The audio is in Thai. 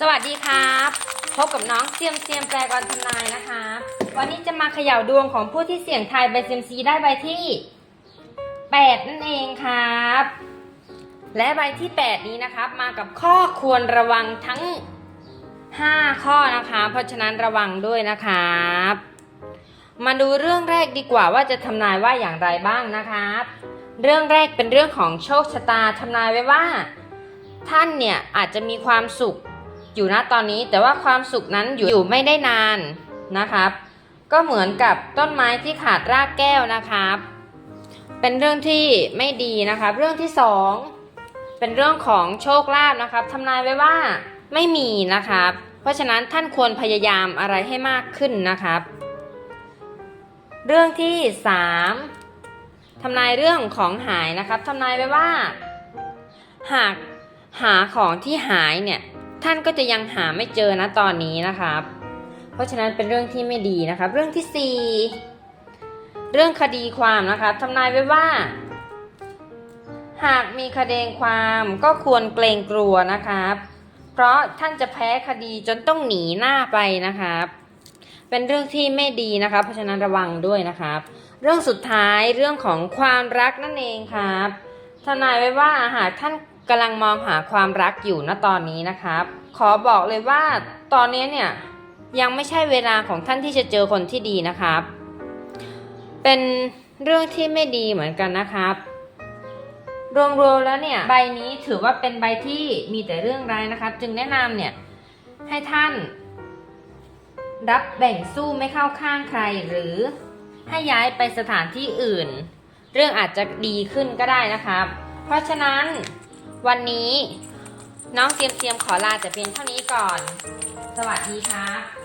สวัสดีครับ พบกับน้องเซียมเซียมแปลกรทำนายนะคะ วันนี้จะมาเขย่าดวงของผู้ที่เสี่ยงทายใบเซียมซีได้ใบที่8นั่นเองครับ และใบที่8นี้นะครับ มากับข้อควรระวังทั้ง5ข้อนะคะ เพราะฉะนั้นระวังด้วยนะครับมาดูเรื่องแรกดีกว่าว่าจะทำนายว่าอย่างไรบ้างนะครับ เรื่องแรกเป็นเรื่องของโชคชะตาทำนายไว้ว่า ท่านเนี่ยอาจจะมีความสุข อยู่นะตอนนี้แต่ว่าความสุขนั้นอยู่ไม่ได้นานนะครับ ก็เหมือนกับต้นไม้ที่ขาดรากแก้วนะครับ เป็นเรื่องที่ไม่ดีนะครับ เรื่องที่สองเป็นเรื่องของโชคลาภนะครับทำนายไว้ว่าไม่มีนะครับ เพราะฉะนั้นท่านควรพยายามอะไรให้มากขึ้นนะครับ เรื่องที่สามทำนายเรื่องของหายนะครับทำนายไว้ว่า หากหาของที่หายเนี่ย ท่านก็จะยังหาไม่เจอนะตอนนี้นะครับ เพราะฉะนั้นเป็นเรื่องที่ไม่ดีนะครับ เรื่องที่สี่เรื่องคดีความนะครับทำนายไว้ว่า หากมีคดีความก็ควรเกรงกลัวนะครับ เพราะท่านจะแพ้คดีจนต้องหนีหน้าไปนะครับเป็นเรื่องที่ไม่ดีนะครับเพราะฉะนั้นระวังด้วยนะครับ เรื่องสุดท้ายเรื่องของความรักนั่นเองครับทนายไว้ว่าหากท่าน กำลังมองหาความรักอยู่ณตอนนี้นะครับ ขอบอกเลยว่าตอนนี้เนี่ยยังไม่ใช่เวลาของท่านที่จะเจอคนที่ดีนะครับ เป็นเรื่องที่ไม่ดีเหมือนกันนะครับ รวมๆแล้วเนี่ยใบนี้ถือว่าเป็นใบที่มีแต่เรื่องร้ายนะครับ จึงแนะนำเนี่ยให้ท่าน รับแบ่งสู้ไม่เข้าข้างใครหรือให้ย้ายไปสถานที่อื่น เรื่องอาจจะดีขึ้นก็ได้นะครับ เพราะฉะนั้น วันนี้น้องเซียมเซียมขอลาแต่เพียงเท่านี้ก่อน สวัสดีครับ